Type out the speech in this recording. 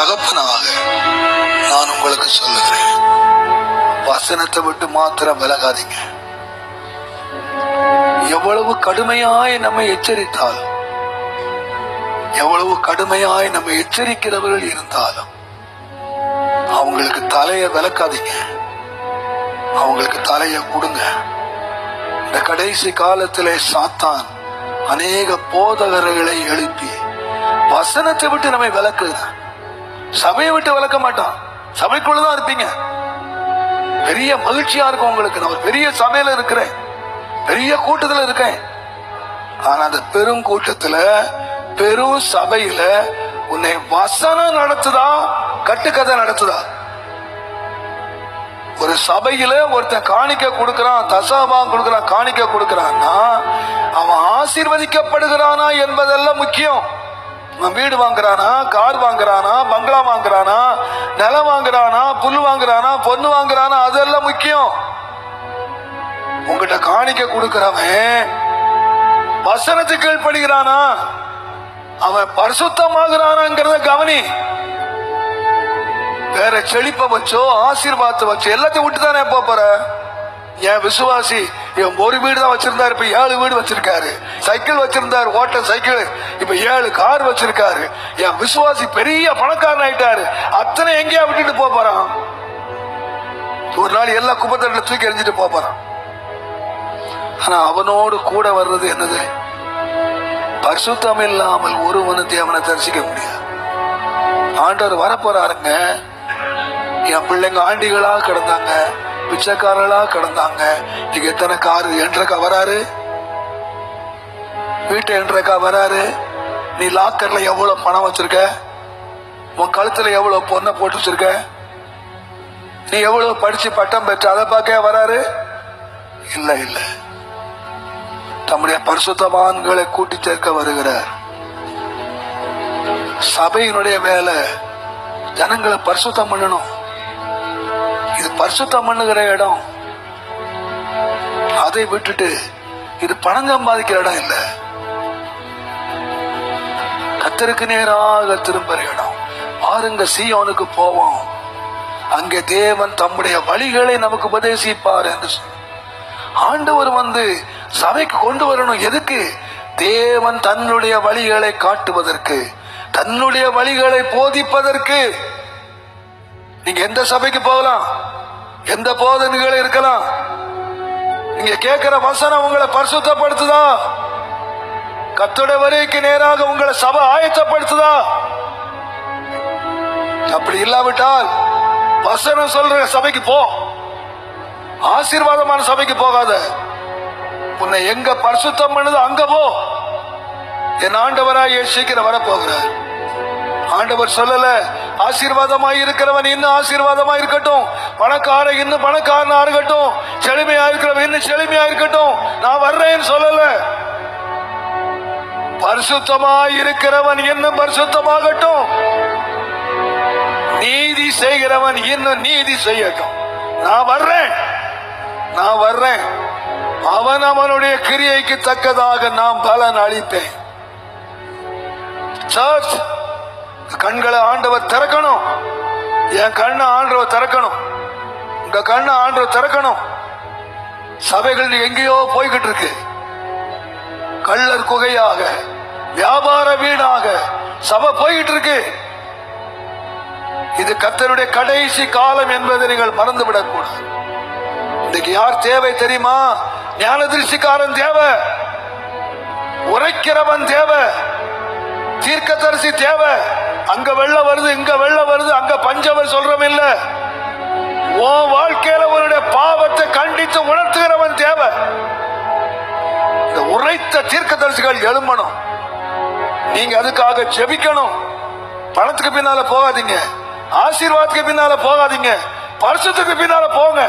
தகப்பனாக நான் உங்களுக்கு சொல்லுகிறேன். வசனத்தை விட்டு மாத்திரம் விலகாதீங்க. எவ்வளவு கடுமையாய் நம்மை எச்சரித்தாலும் எவ்வளவு கடுமையாய் நம்ம எச்சரிக்கிறவர்கள் இருந்தாலும் அவங்களுக்கு தலைய விளக்காதீங்க அவங்களுக்கு தலைய கொடுங்க. இந்த கடைசி காலத்திலே சாத்தான் அநேக போதகர்களை எழுப்பி வசனத்தை விட்டு நம்மை விளக்குகிறான் சபையை விட்டு விளக்க மாட்டான் சபைக்குள்ளதான் இருப்பீங்க. பெரிய மகிழ்ச்சியா இருக்கும் உங்களுக்கு. நான் ஒரு பெரிய சபையில இருக்கிறேன். பெரிய கூட்டத்துல இருக்கேன். ஆனா அந்த பெரும் கூட்டத்துல பெரும் சபையில உன்னை வசனம் நடத்துதா கட்டுக்கதை நடத்துதா? ஒரு சபையில ஒருத்தன் காணிக்க கொடுக்கறான் தசாபாம் கொடுக்கறான் காணிக்க கொடுக்கறான்னா அவன் ஆசீர்வதிக்கப்படுகிறானா என்பதெல்லாம் முக்கியம். வீடு வாங்குறானா கார் வாங்குறானா பங்களா வாங்குறானா நிலம் வாங்குறானா புல் வாங்குறானா பொண்ணு வாங்குறானா அதெல்லாம் முக்கியம். உங்ககிட்ட காணிக்க கொடுக்கிறவன் வசனத்துக்கு கீழ்ப்படுகிறானா அவன் பரிசுத்தமாகிறானாங்கிறத கவனி. வேற செழிப்ப வச்சோ ஆசீர்வாதத்தை வச்சோ எல்லாத்தையும் விட்டு தானே போற? என் விசுவாசி ஒரு வீடு தான் வச்சிருந்தாரு இப்ப ஏழு வீடு வச்சிருக்காரு. சைக்கிள் வச்சிருந்தாரு ஓட்ட சைக்கிள். இப்ப ஏழு கார் வச்சிருக்காரு. என் விசுவாசி பெரிய பணக்காரன் ஆயிட்டாரு. அத்தனை எங்கேயா விட்டுட்டு போறான்? ஒரு நாள் எல்லா குப்பத்தட்டில தூக்கி எறிஞ்சிட்டு போறான். ஆனா அவனோடு கூட வர்றது என்னது? பரிசுத்தம் இல்லாமல் ஒருவனு தேவனை தரிசிக்க முடியாது. ஆண்டவர் வரப்போறாருங்க. என் பிள்ளைங்க ஆண்டிகளாக கிடந்தாங்க. பிச்சைக்காரர்களா கிடந்தாங்க. நீங்க எத்தனை காரு? என்றக்கா வராரு. வீட்டை என்றக்கா வராரு. நீ லாக்கர்ல எவ்வளவு பணம் வச்சிருக்க? உன் கழுத்துல எவ்வளவு பொண்ணை போட்டு வச்சிருக்க? நீ எவ்வளவு படிச்சு பட்டம் பெற்ற அதை பார்க்க வராரு? இல்ல இல்ல. தம்முடைய பரிசுத்தவான்களை கூட்டி சேர்க்க வருகிறார். சபையினுடைய வேலை ஜனங்களை பரிசுத்தம் பண்ணணும். இது இடம். அதை விட்டுட்டு இது பணம் சம்பாதிக்கிற இடம் இல்ல. கத்தருக்கு நேராக திரும்புற இடம். பாருங்க சீயோனுக்கு போவோம். அங்கே தேவன் தம்முடைய வழிகளை நமக்கு உபதேசிப்பார் என்று ஆண்டவர் வந்து சபைக்கு கொண்டு வரணும். எதுக்கு? தேவன் தன்னுடைய வழிகளை காட்டுவதற்கு தன்னுடைய வழிகளை போதிப்பதற்கு. நீங்க எந்த சபைக்கு போகலாம்? எந்த போதனைகள் இருக்கலாம்? நீங்க கேட்கிற வசனம் உங்களை பரிசுத்தப்படுத்துதா? கத்தோட வரைக்கு நேராக உங்களை சபை ஆயத்தப்படுத்துதா? அப்படி இல்லாவிட்டால் வசனம் சொல்ற சபைக்கு போ. ஆசீர்வாதமான சபைக்கு போகாத. உன்னை எங்க பரிசுத்தம் பண்ணுது அங்க போ. என் ஆண்டவராய் சீக்கிரம் வரப்போகிறார் ஆண்டவர் சொல்லல ஆசீர்வாதமாய் இருக்கிறவன் இன்னும் ஆசீர்வாதமா இருக்கட்டும் பணக்கார இன்னும் பணக்காரனா இருக்கட்டும். செழுமையா இருக்கிறவன் இன்னும் செழுமையா இருக்கட்டும் நான் வர்றேன்னு சொல்லல. பரிசுத்தமாய் இருக்கிறவன் இன்னும் பரிசுத்தமாகட்டும். நீதி செய்கிறவன் இன்னும் நீதி செய்யட்டும். நான் வர்றேன். நான் வர்றேன். அவன் அவனுடைய கிரியைக்கு தக்கதாக நான் பலன் அளிப்பேன். சர்ச் கண்களை ஆண்டவர் திறக்கணும். என் கண்ணை ஆண்டவர் திறக்கணும். உங்க கண்ணை ஆண்டவர் திறக்கணும். சபைகள் எங்கேயோ போய்கிட்டு இருக்கு. கள்ளர் குகையாக வியாபார வீடாக சபை போய்கிட்டு இருக்கு. இது கத்தருடைய கடைசி காலம் என்பதை நீங்கள் மறந்துவிடக்கூடாது. இன்னைக்கு யார் தேவை தெரியுமா? ஞான திருஷ்டிக்காரன் தேவை. உரைக்கிறவன் தேவை. தீர்க்கதரிசி தேவை. அங்க வெள்ளம் வருது இங்க வெள்ளம் வருது அங்க பஞ்சவர் சொல்றவன் இல்ல உன் வாழ்க்கையில உன்னுடைய பாவத்தை கண்டித்து உணர்த்துகிறவன் தேவை இந்த உரைத்த தீர்க்க தரிசிகள் எழும்பணும். நீங்க அதுக்காக ஜெபிக்கணும். பணத்துக்கு பின்னால போகாதீங்க. ஆசீர்வாதத்துக்கு பின்னால போகாதீங்க. பரிசுத்துக்கு பின்னால போங்க.